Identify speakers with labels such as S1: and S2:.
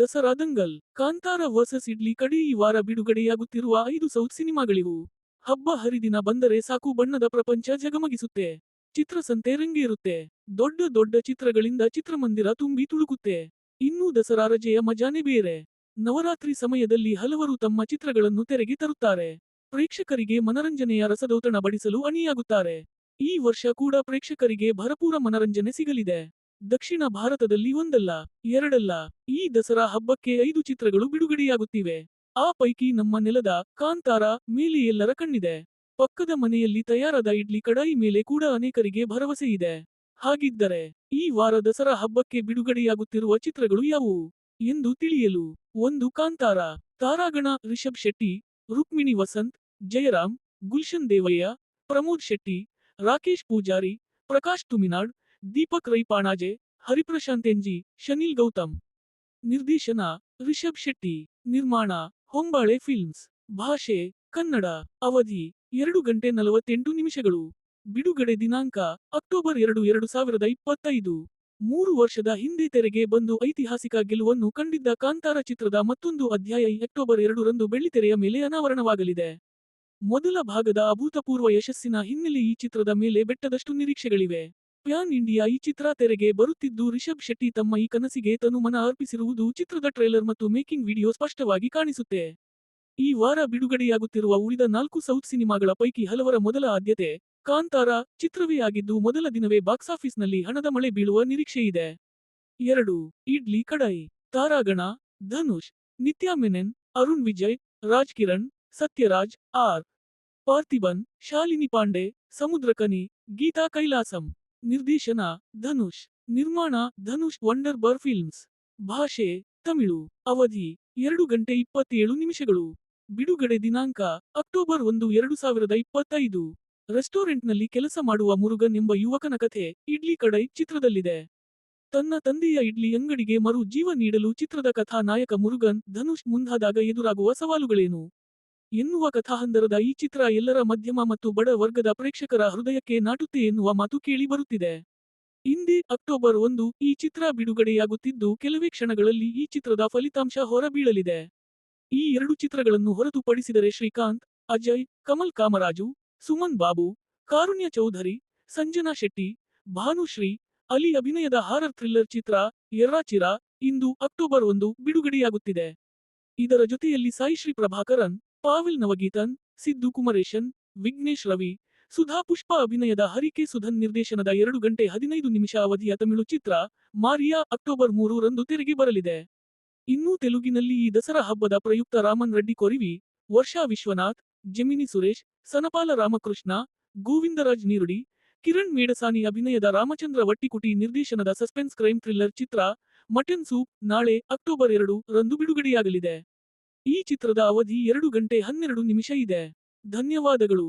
S1: Dasara Dangal, Kantara versus Idli Kadai ಈ ವಾರ ಬಿಡುಗಡೆಯಾಗುತ್ತಿರುವ ಐದು ಸೌತ್ ಸಿನಿಮಾಗಳಿವು. ಹಬ್ಬ ಹರಿದಿನ ಬಂದರೆ ಸಾಕು ಬಣ್ಣದ ಪ್ರಪಂಚ ಜಗಮಗಿಸುತ್ತೆ. ಚಿತ್ರಸಂತೆ ರಂಗೇರುತ್ತೆ. ದೊಡ್ಡ ದೊಡ್ಡ ಚಿತ್ರಗಳಿಂದ ಚಿತ್ರಮಂದಿರ ತುಂಬಿ ತುಳುಕುತ್ತೆ. ಇನ್ನೂ ದಸರಾ ರಜೆಯ ಮಜಾನೆ ಬೇರೆ. ನವರಾತ್ರಿ ಸಮಯದಲ್ಲಿ ಹಲವರು ತಮ್ಮ ಚಿತ್ರಗಳನ್ನು ತೆರೆಗೆ ತರುತ್ತಾರೆ. ಪ್ರೇಕ್ಷಕರಿಗೆ ಮನರಂಜನೆಯ ರಸದೌತಣ ಬಡಿಸಲು ಅಣಿಯಾಗುತ್ತಾರೆ. ಈ ವರ್ಷ ಕೂಡ ಪ್ರೇಕ್ಷಕರಿಗೆ ಭರಪೂರ ಮನರಂಜನೆ ಸಿಗಲಿದೆ. ದಕ್ಷಿಣ ಭಾರತದಲ್ಲಿ ಒಂದಲ್ಲ, ಎರಡಲ್ಲ, ಈ ದಸರಾ ಹಬ್ಬಕ್ಕೆ ಐದು ಚಿತ್ರಗಳು ಬಿಡುಗಡೆಯಾಗುತ್ತಿವೆ. ಆ ಪೈಕಿ ನಮ್ಮ ನೆಲದ ಕಾಂತಾರ ಮೇಲೆ ಎಲ್ಲರ ಕಣ್ಣಿದೆ. ಪಕ್ಕದ ಮನೆಯಲ್ಲಿ ತಯಾರಾದ ಇಡ್ಲಿ ಕಡಾಯಿ ಮೇಲೆ ಕೂಡ ಅನೇಕರಿಗೆ ಭರವಸೆ ಇದೆ. ಹಾಗಿದ್ದರೆ, ಈ ವಾರ ದಸರಾ ಹಬ್ಬಕ್ಕೆ ಬಿಡುಗಡೆಯಾಗುತ್ತಿರುವ ಚಿತ್ರಗಳು ಯಾವುವು? ಎಂದು ತಿಳಿಯಲು, ಒಂದು ಕಾಂತಾರ, ತಾರಾಗಣ, ರಿಷಬ್ ಶೆಟ್ಟಿ, ರುಕ್ಮಿಣಿ ವಸಂತ್, ಜಯರಾಮ್, ಗುಲ್ಶನ್ ದೇವಯ್ಯ, ಪ್ರಮೋದ್ ಶೆಟ್ಟಿ, ರಾಕೇಶ್ ಪೂಜಾರಿ, ಪ್ರಕಾಶ್ ತುಮಿನಾಡ್ ದೀಪಕ್ ರೈಪಾಣಾಜೆ, ಹರಿಪ್ರಶಾಂತ್ ಎನ್ಜಿ ಶನಿಲ್ ಗೌತಮ್. ನಿರ್ದೇಶನ, ರಿಷಬ್ ಶೆಟ್ಟಿ. ನಿರ್ಮಾಣ, ಹೊಂಬಾಳೆ ಫಿಲ್ಮ್ಸ್. ಭಾಷೆ, ಕನ್ನಡ. ಅವಧಿ, ಎರಡು ಗಂಟೆ ನಲವತ್ತೆಂಟು ನಿಮಿಷಗಳು. ಬಿಡುಗಡೆ ದಿನಾಂಕ, ಅಕ್ಟೋಬರ್ ಎರಡು ಎರಡು ಸಾವಿರದ ಇಪ್ಪತ್ತೈದು. ಮೂರು ವರ್ಷದ ಹಿಂದೆ ತೆರೆಗೆ ಬಂದು ಐತಿಹಾಸಿಕ ಗೆಲುವನ್ನು ಕಂಡಿದ್ದ ಕಾಂತಾರ ಚಿತ್ರದ ಮತ್ತೊಂದು ಅಧ್ಯಾಯ ಅಕ್ಟೋಬರ್ ಎರಡರಂದು ಬೆಳ್ಳಿತೆರೆಯ ಮೇಲೆ ಅನಾವರಣವಾಗಲಿದೆ. ಮೊದಲ ಭಾಗದ ಅಭೂತಪೂರ್ವ ಯಶಸ್ಸಿನ ಹಿನ್ನೆಲೆ ಈ ಚಿತ್ರದ ಮೇಲೆ ಬೆಟ್ಟದಷ್ಟು ನಿರೀಕ್ಷೆಗಳಿವೆ. ಪ್ಯಾನ್ ಇಂಡಿಯಾ ಈ ಚಿತ್ರ ತೆರೆಗೆ ಬರುತ್ತಿದ್ದು, ರಿಷಬ್ ಶೆಟ್ಟಿ ತಮ್ಮ ಈ ಕನಸಿಗೆ ತನು ಮನ ಅರ್ಪಿಸಿರುವುದು ಚಿತ್ರದ ಟ್ರೇಲರ್ ಮತ್ತು ಮೇಕಿಂಗ್ ವಿಡಿಯೋ ಸ್ಪಷ್ಟವಾಗಿ ಕಾಣಿಸುತ್ತೆ. ಈ ವಾರ ಬಿಡುಗಡೆಯಾಗುತ್ತಿರುವ ಉಳಿದ ನಾಲ್ಕು ಸೌತ್ ಸಿನಿಮಾಗಳ ಪೈಕಿ ಹಲವರ ಮೊದಲ ಆದ್ಯತೆ, ಕಾಂತಾರ, ಚಿತ್ರವೇ ಆಗಿದ್ದು, ಮೊದಲ ದಿನವೇ ಬಾಕ್ಸ್ ಆಫೀಸ್ನಲ್ಲಿ ಹಣದ ಮಳೆ ಬೀಳುವ ನಿರೀಕ್ಷೆಯಿದೆ ಎರಡು, ಇಡ್ಲಿ ಕಡಾಯಿ, ತಾರಾಗಣ, ಧನುಷ್, ನಿತ್ಯಾ ಮೆನನ್, ಅರುಣ್ ವಿಜಯ್, ರಾಜ್ ಕಿರಣ್, ಸತ್ಯರಾಜ್, ಆರ್. ಪಾರ್ಥಿಬನ್, ಶಾಲಿನಿ ಪಾಂಡೆ, ಸಮುದ್ರಕನಿ, ಗೀತಾ ಕೈಲಾಸಂ. ನಿರ್ದೇಶನ ಧನುಷ್, ನಿರ್ಮಾಣ ಧನುಷ್ ವಂಡರ್ ಬರ್ ಫಿಲ್ಮ್ಸ್ ಭಾಷೆ ತಮಿಳು, ಅವಧಿ ಎರಡು ಗಂಟೆ ಇಪ್ಪತ್ತೇಳು ನಿಮಿಷಗಳು. ಬಿಡುಗಡೆ ದಿನಾಂಕ ಅಕ್ಟೋಬರ್ ಒಂದು, ಎರಡು ಸಾವಿರದ ಇಪ್ಪತ್ತೈದು. ರೆಸ್ಟೋರೆಂಟ್ನಲ್ಲಿ ಕೆಲಸ ಮಾಡುವ ಮುರುಗನ್ ಎಂಬ ಯುವಕನ ಕಥೆ ಇಡ್ಲಿ ಕಡೈ ಚಿತ್ರದಲ್ಲಿದೆ. ತನ್ನ ತಂದೆಯ ಇಡ್ಲಿ ಅಂಗಡಿಗೆ ಮರು ಜೀವ ನೀಡಲು ಚಿತ್ರದ ಕಥಾ ನಾಯಕ ಮುರುಗನ್ ಧನುಷ್ ಮುಂದಾದಾಗ ಎದುರಾಗುವ ಸವಾಲುಗಳೇನು? ಎನ್ನುವ ಕಥಾಹಂದರದ ಈ ಚಿತ್ರ ಎಲ್ಲರ ಮಧ್ಯಮ ಮತ್ತು ಬಡ ವರ್ಗದ ಪ್ರೇಕ್ಷಕರ ಹೃದಯಕ್ಕೆ ನಾಟುತ್ತೆ ಎನ್ನುವ ಮಾತು ಕೇಳಿ ಬರುತ್ತಿದೆ. ಇಂದೇ ಅಕ್ಟೋಬರ್ ಒಂದು ಈ ಚಿತ್ರ ಬಿಡುಗಡೆಯಾಗುತ್ತಿದ್ದು ಕೆಲವೇ ಕ್ಷಣಗಳಲ್ಲಿ ಈ ಚಿತ್ರದ ಫಲಿತಾಂಶ ಹೊರಬೀಳಲಿದೆ. ಈ ಎರಡು ಚಿತ್ರಗಳನ್ನು ಹೊರತುಪಡಿಸಿದರೆ ಶ್ರೀಕಾಂತ್, ಅಜಯ್, ಕಮಲ್ ಕಾಮರಾಜು, ಸುಮನ್ ಬಾಬು, ಕಾರುಣ್ಯ ಚೌಧರಿ, ಸಂಜನಾ ಶೆಟ್ಟಿ ಭಾನುಶ್ರೀ ಅಲಿ ಅಭಿನಯದ ಹಾರರ್ ಥ್ರಿಲ್ಲರ್ ಚಿತ್ರ ಎರ್ರಾಚಿರ ಇಂದು ಅಕ್ಟೋಬರ್ ಒಂದು ಬಿಡುಗಡೆಯಾಗುತ್ತಿದೆ. ಇದರ ಜೊತೆಯಲ್ಲಿ ಸಾಯಿಶ್ರೀ ಪ್ರಭಾಕರನ್ ಪಾವಿಲ್ ನವಗೀತನ್, ಸಿದ್ದು ಕುಮರೇಶನ್, ವಿಘ್ನೇಶ್ ರವಿ, ಸುಧಾ ಪುಷ್ಪ ಅಭಿನಯದ ಹರಿಕೆ ಸುಧನ್ ನಿರ್ದೇಶನದ ಎರಡು ಗಂಟೆ ಹದಿನೈದು ನಿಮಿಷ ಅವಧಿಯ ತಮಿಳು ಚಿತ್ರ ಮಾರಿಯಾ ಅಕ್ಟೋಬರ್ ಮೂರು ರಂದು ತೆರೆಗೆ ಬರಲಿದೆ. ಇನ್ನೂ ತೆಲುಗಿನಲ್ಲಿ ಈ ದಸರಾ ಹಬ್ಬದ ಪ್ರಯುಕ್ತ ರಾಮನ್ ರೆಡ್ಡಿ ಕೊರಿವಿ, ವರ್ಷಾ ವಿಶ್ವನಾಥ್, ಜೆಮಿನಿ ಸುರೇಶ್, ಸನಪಾಲ ರಾಮಕೃಷ್ಣ, ಗೋವಿಂದರಾಜ್ ನೀರುಡಿ, ಕಿರಣ್ ಮೇಡಸಾನಿ ಅಭಿನಯದ ರಾಮಚಂದ್ರ ವಟ್ಟಿಕುಟಿ ನಿರ್ದೇಶನದ ಸಸ್ಪೆನ್ಸ್ ಕ್ರೈಮ್ ಥ್ರಿಲ್ಲರ್ ಚಿತ್ರ ಮಟನ್ ಸೂಪ್ ನಾಳೆ ಅಕ್ಟೋಬರ್ ಎರಡು ರಂದು ಬಿಡುಗಡೆಯಾಗಲಿದೆ. ಈ ಚಿತ್ರದ ಅವಧಿ ಎರಡು ಗಂಟೆ ಹನ್ನೆರಡು ನಿಮಿಷ ಇದೆ. ಧನ್ಯವಾದಗಳು.